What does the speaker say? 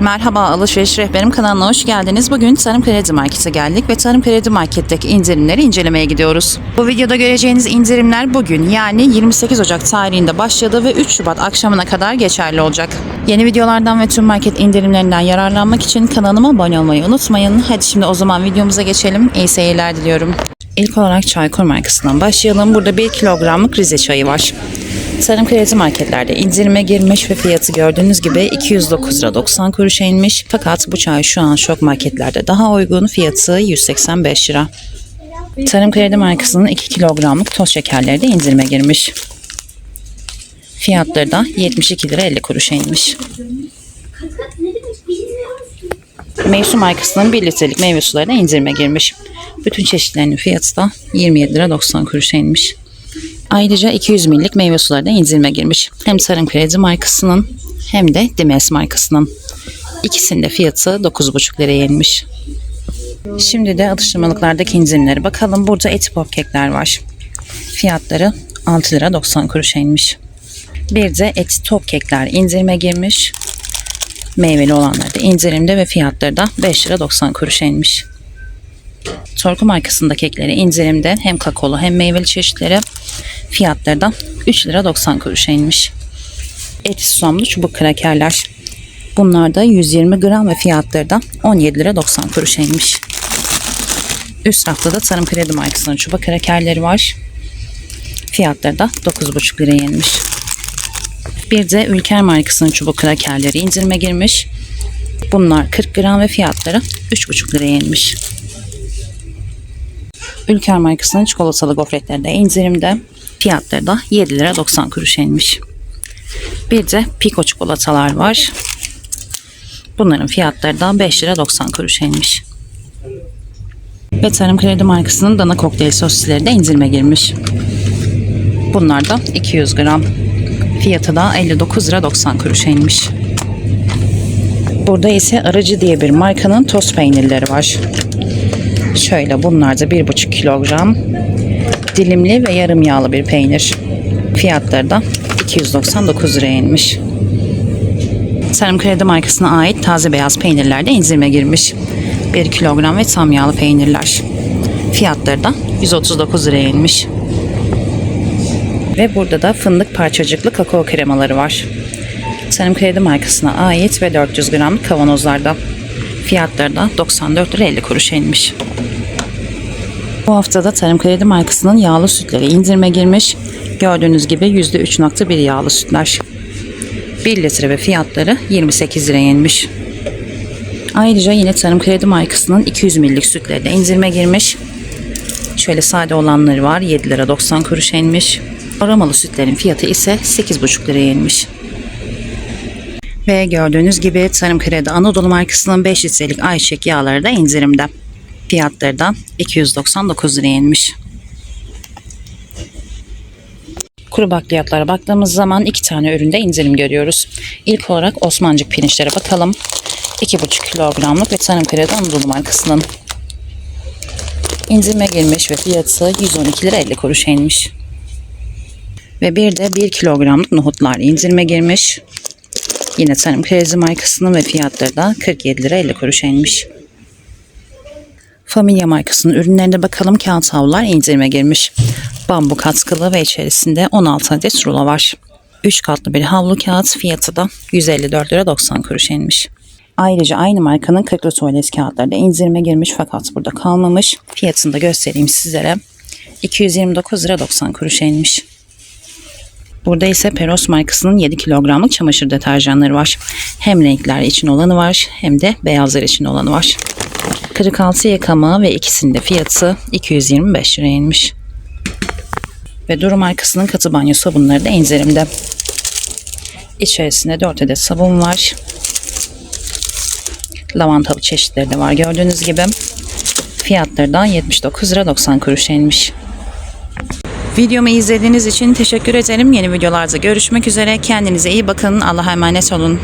Merhaba Alışveriş Rehberim kanalına hoş geldiniz. Bugün Tarım Kredi Market'e geldik ve Tarım Kredi Market'teki indirimleri incelemeye gidiyoruz. Bu videoda göreceğiniz indirimler bugün yani 28 Ocak tarihinde başladı ve 3 Şubat akşamına kadar geçerli olacak. Yeni videolardan ve tüm market indirimlerinden yararlanmak için kanalıma abone olmayı unutmayın. Hadi şimdi o zaman videomuza geçelim. İyi seyirler diliyorum. İlk olarak Çaykur markasından başlayalım. Burada 1 kilogramlık Rize çayı var. Tarım kredi marketlerde indirime girmiş ve fiyatı gördüğünüz gibi 209 lira 90 kuruşa inmiş. Fakat bu çay şu an şok marketlerde daha uygun fiyatı 185 lira. Tarım kredi markasının 2 kilogramlık toz şekerleri de indirime girmiş. Fiyatları da 72 lira 50 kuruşa inmiş. Mevsim markasının 1 litrelik meyve suları da indirime girmiş. Bütün çeşitlerinin fiyatı da 27 lira 90 kuruşa inmiş. Ayrıca 200 millik meyve suları da indirime girmiş. Hem Tarım Kredi markasının hem de Dimes markasının. İkisinin de fiyatı 9,5 liraya inmiş. Şimdi de atıştırmalıklardaki indirimlere bakalım. Burada eti pop kekler var. Fiyatları 6 lira 90 kuruşa inmiş. Bir de eti top kekler indirime girmiş. Meyveli olanlar da indirimde ve fiyatları da 5 lira 90 kuruşa inmiş. Torku markasında kekleri indirimde hem kakaolu hem meyveli çeşitleri fiyatları da 3 lira 90 kuruşa inmiş. Et susamlı çubuk krakerler. Bunlar da 120 gram ve fiyatları da 17 lira 90 kuruşa inmiş. Üst rafta da Tarım Kredi markasının çubuk krakerleri var. Fiyatları da 9,5 liraya inmiş. Bir de Ülker markasının çubuk krakerleri indirime girmiş. Bunlar 40 gram ve fiyatları 3,5 liraya inmiş. Ülker markasının çikolatalı gofretleri de indirimde. Fiyatları da 7 lira 90 kuruş inmiş. Bir de Pico çikolatalar var. Bunların fiyatları da 5 lira 90 kuruş inmiş. Ve Tarım Kredi markasının dana kokteyl sosisleri de indirime girmiş. Bunlar da 200 gram. Fiyatı da 59 lira 90 kuruş inmiş. Burada ise Aracı diye bir markanın tost peynirleri var. Şöyle bunlar da 1,5 kilogram dilimli ve yarım yağlı bir peynir. Fiyatları da 299 liraya inmiş. Tarım Kredi markasına ait taze beyaz peynirler de indirime girmiş. 1 kilogram ve tam yağlı peynirler. Fiyatları da 139 liraya inmiş. Ve burada da fındık parçacıklı kakao kremaları var. Tarım Kredi markasına ait ve 400 gram kavanozlarda. Fiyatları da 94 lira 50 kuruşa inmiş. Bu haftada Tarım Kredi markasının yağlı sütleri indirime girmiş. Gördüğünüz gibi %3.1 yağlı sütler. 1 litre ve fiyatları 28 liraya inmiş. Ayrıca yine Tarım Kredi markasının 200 millik sütleri de indirime girmiş. Şöyle sade olanları var 7 lira 90 kuruşa inmiş. Aromalı sütlerin fiyatı ise 8,5 liraya inmiş. Ve gördüğünüz gibi Tarım Kredi Anadolu markasının 5 litrelik ayçiçek yağları da indirimde. Fiyatları da 299 liraya inmiş. Kuru bakliyatlara baktığımız zaman iki tane üründe indirim görüyoruz. İlk olarak Osmancık pirinçlere bakalım. 2,5 kilogramlık ve Tarım Kredi Anadolu markasının. İndirime girmiş ve fiyatı 112 lira 50 kuruşa inmiş. Ve bir de 1 kilogramlık nohutlar indirime girmiş. Yine Tarım Kredi markasının ve fiyatları da 47 lira 50 kuruşa inmiş. Familya markasının ürünlerine bakalım. Kağıt havlular indirime girmiş. Bambu katkılı ve içerisinde 16 adet rulo var. 3 katlı bir havlu kağıt fiyatı da 154 lira 90 kuruş inmiş. Ayrıca aynı markanın 40'lı tuvalet kağıtları da indirime girmiş fakat burada kalmamış. Fiyatını da göstereyim sizlere. 229 lira 90 kuruş inmiş. Burada ise Peros markasının 7 kilogramlık çamaşır deterjanları var. Hem renkler için olanı var hem de beyazlar için olanı var. 46 yıkama ve ikisinin de fiyatı 225 liraya inmiş. Ve Duru markasının katı banyo sabunları da indirimde. İçerisinde 4 adet sabun var. Lavantalı çeşitleri de var gördüğünüz gibi. Fiyatları da 79 lira 90 kuruşa inmiş. Videomu izlediğiniz için teşekkür ederim. Yeni videolarda görüşmek üzere. Kendinize iyi bakın. Allah'a emanet olun.